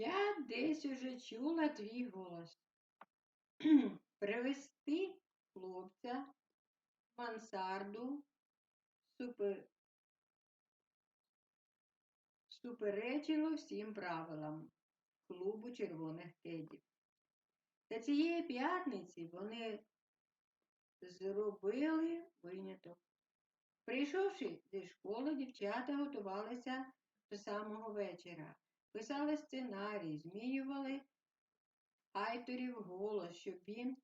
Я десь уже чула твій голос. Привезти хлопця в мансарду супер... суперечило всім правилам клубу червоних кедів. Та цієї п'ятниці вони зробили виняток. Прийшовши зі школи, дівчата готувалися до самого вечора, писали сценарій, змінювали Айторів голос, щоб він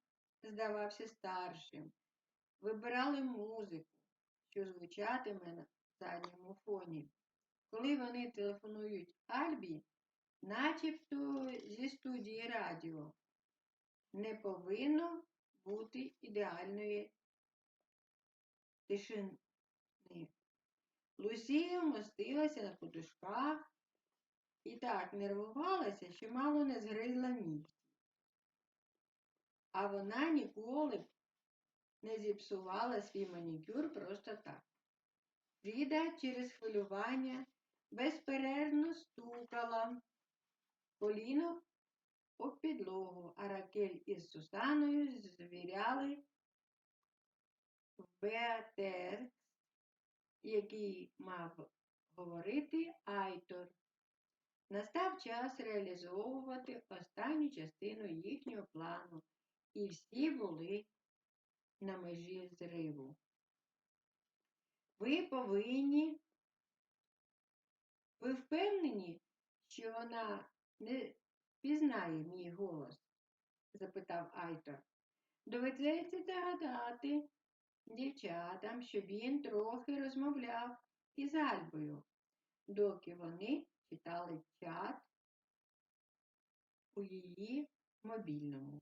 здавався старшим, вибирали музику, що звучатиме на задньому фоні. Коли вони телефонують Альбі, начебто зі студії радіо, не повинно бути ідеальної тишини. Лусія вмостилася на подушках і так нервувалася, що мало не згризла нігті. А вона ніколи не зіпсувала свій манікюр просто так. Фріда через хвилювання безперервно стукала коліно об підлогу, а Ракель із Сусаною звіряли в який мав говорити Айтор. Настав час реалізовувати останню частину їхнього плану, і всі були на межі зриву. Ви повинні, ви впевнені, що вона не пізнає мій голос? запитав Айтор. Доведеться загадати дівчатам, що він трохи розмовляв із Альбою, доки вони читали чат у її мобільному.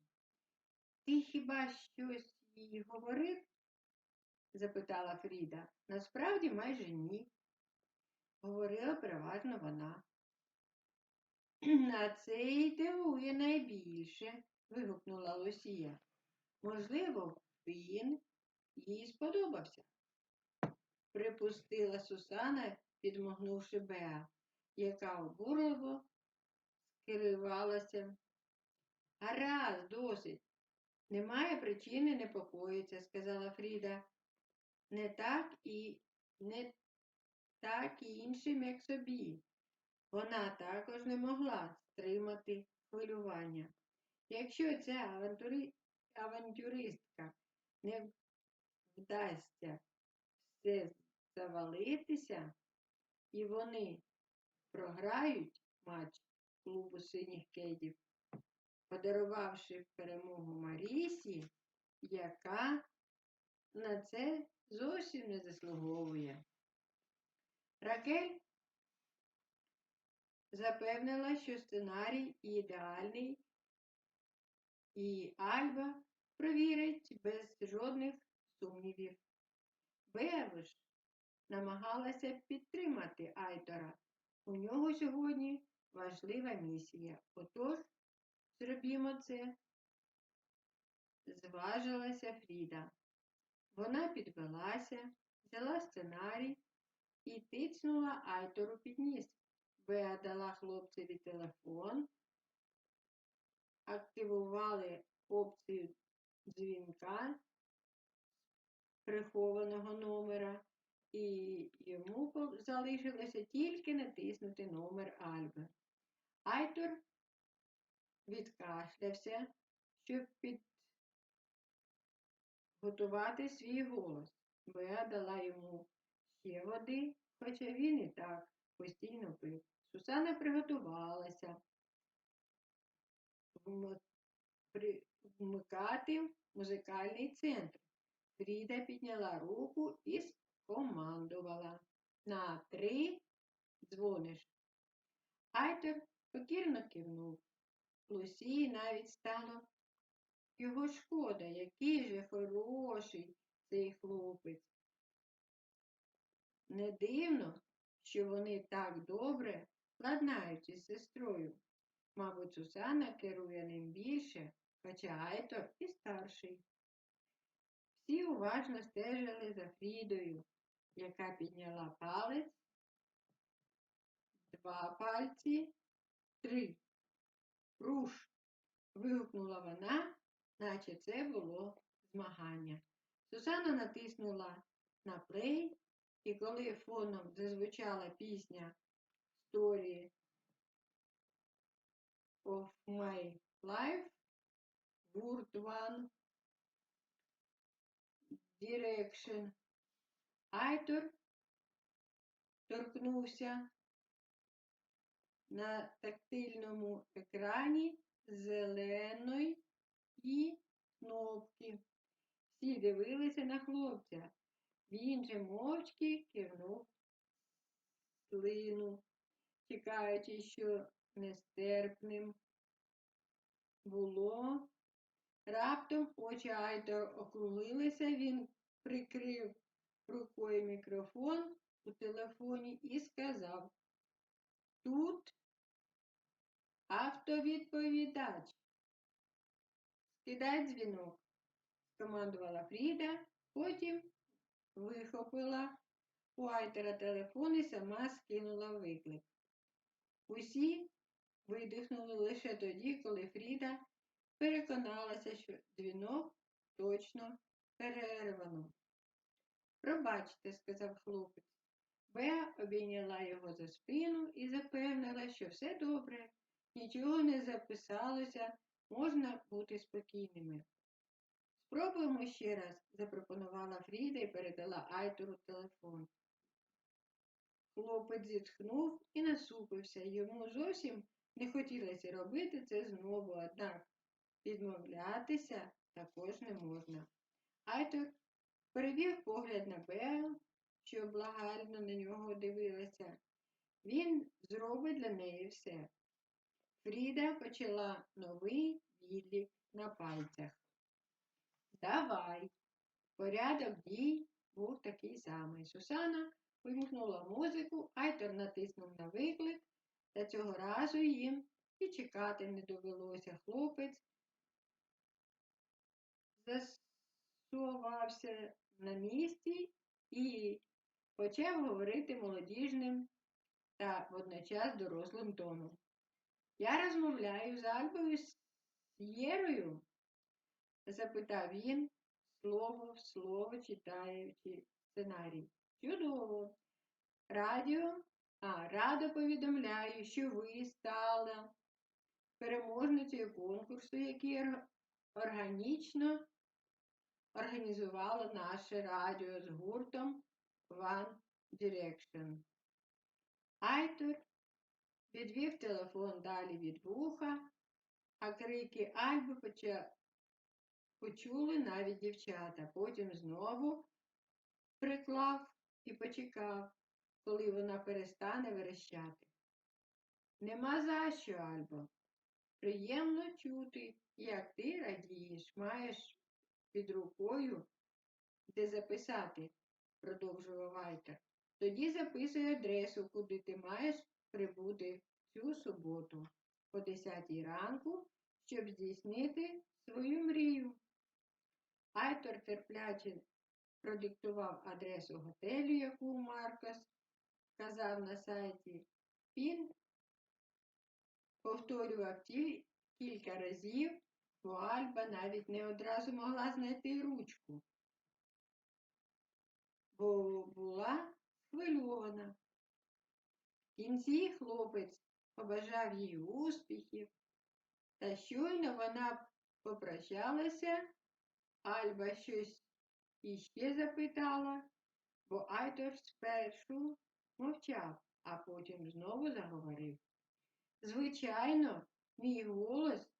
Ти хіба щось їй говорив? запитала Фріда. Насправді майже ні. Говорила переважно вона. А це й дивує найбільше, вигукнула Лосія. Можливо, він їй сподобався, припустила Сусана, підмогнувши Беа, яка обурливо скривалася. Гаразд, досить. Немає причини непокоїться, сказала Фріда. Не так і не так і іншим, як собі. Вона також не могла стримати хвилювання. Якщо ця авантюри... авантюристка не вдасться все завалитися, і вони програють матч клубу синіх кедів, подарувавши перемогу Марісі, яка на це зовсім не заслуговує. Ракель запевнила, що сценарій ідеальний, і Альба провірить без жодних сумнівів. Бевиш намагалася підтримати Айтора. У нього сьогодні важлива місія. Отож, зробімо це, зважилася Фріда. Вона підвелася, взяла сценарій і тицнула Айтору під ніс. Беа дала хлопцеві телефон, активували опцію дзвінка прихованого номера, і йому залишилося тільки натиснути номер Альби. Айтор відкашлявся, щоб підготувати свій голос. Беа дала йому ще води, хоча він і так постійно пив. Сусана приготувалася вмикати музикальний центр. Фріда підняла руку і скомандувала. На три дзвониш. Айтер покірно кивнув. Лусії навіть стало його шкода, який же хороший цей хлопець. Не дивно, що вони так добре ладнають із сестрою. Мабуть, Сусана керує ним більше, хоча Айтор і старший. Всі уважно стежили за Фрідою, яка підняла палець, два пальці, три. руш. вигукнула вона, наче це було змагання. Сусана натиснула на плей, і коли фоном зазвучала пісня Story of My Life, гурт One Direction, Айтор торкнувся на тактильному екрані зеленої кнопки. Всі дивилися на хлопця. Він же мовчки кивнув слину, чекаючи, що нестерпним було. Раптом очі Айтор округлилися, він прикрив рукою мікрофон у телефоні і сказав Тут автовідповідач. Скидай дзвінок, скомандувала Фріда, потім вихопила у Айтера телефон і сама скинула виклик. Усі видихнули лише тоді, коли Фріда переконалася, що дзвінок точно перервано. Пробачте, сказав хлопець. Беа обійняла його за спину і запевнила, що все добре, нічого не записалося, можна бути спокійними. Спробуємо ще раз, запропонувала Фріда і передала Айтору телефон. Хлопець зітхнув і насупився. Йому зовсім не хотілося робити це знову, однак відмовлятися також не можна. Айтор перевів погляд на Беа, що благально на нього дивилася. Він зробить для неї все. Фріда почала новий відлік на пальцях. Давай. Порядок дій був такий самий. Сусана вимкнула музику, Айтор натиснув на виклик, та цього разу їм і чекати не довелося. Хлопець засувався на місці і почав говорити молодіжним та водночас дорослим тоном. Я розмовляю з Альбою Сєрою? запитав він, слово в слово читаючи сценарій. Чудово. Радіо, а радо повідомляю, що ви стали переможницею конкурсу, який органічно організувало наше радіо з гуртом One Direction. Айтор відвів телефон далі від вуха, а крики Альби почули навіть дівчата. Потім знову приклав і почекав, коли вона перестане верещати. Нема за що, Альбо. Приємно чути, як ти радієш, маєш під рукою, де записати, продовжував Вайтер. Тоді записуй адресу, куди ти маєш прибути цю суботу о 10 ранку, щоб здійснити свою мрію. Айтор терпляче продиктував адресу готелю, яку Маркос вказав на сайті. Він повторював кілька разів, бо Альба навіть не одразу могла знайти ручку, бо була схвильована. В кінці хлопець побажав їй успіхів, та щойно вона попрощалася, Альба щось іще запитала, бо Айтор спершу мовчав, а потім знову заговорив. Звичайно, мій голос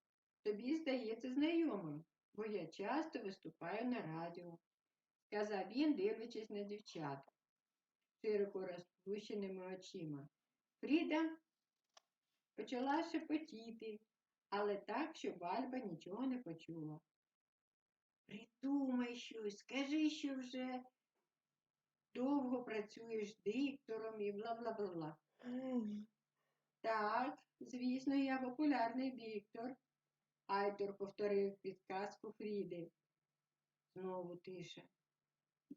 тобі здається знайомим, бо я часто виступаю на радіо, сказав він, дивлячись на дівчат широко розплющеними очима. Фріда почала шепотіти, але так, щоб Альба нічого не почула. Придумай щось, скажи, що вже довго працюєш диктором і бла бла бла бла. Так, звісно, я популярний диктор. Айтор повторив підказку Фріди. Знову тиша.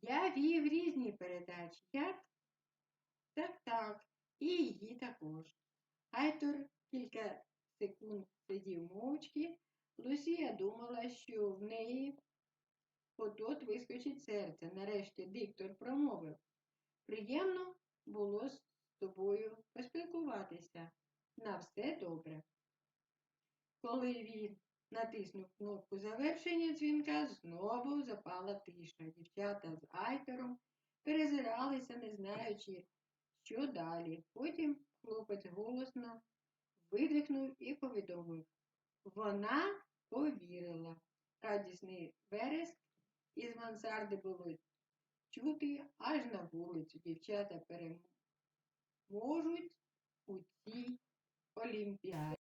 Я вів різні передачі. Як? Так, так, і її також. Айтор кілька секунд сидів мовчки, Лусія думала, що в неї от-от вискочить серце. Нарешті диктор промовив. Приємно було з тобою поспілкуватися. На все добре. Коли він натиснув кнопку завершення дзвінка, знову запала тиша. Дівчата з Айтером перезиралися, не знаючи, що далі. Потім хлопець голосно видихнув і повідомив. Вона повірила. Радісний вереск із мансарди було чути аж на вулицю. Дівчата переможуть у цій олімпіаді.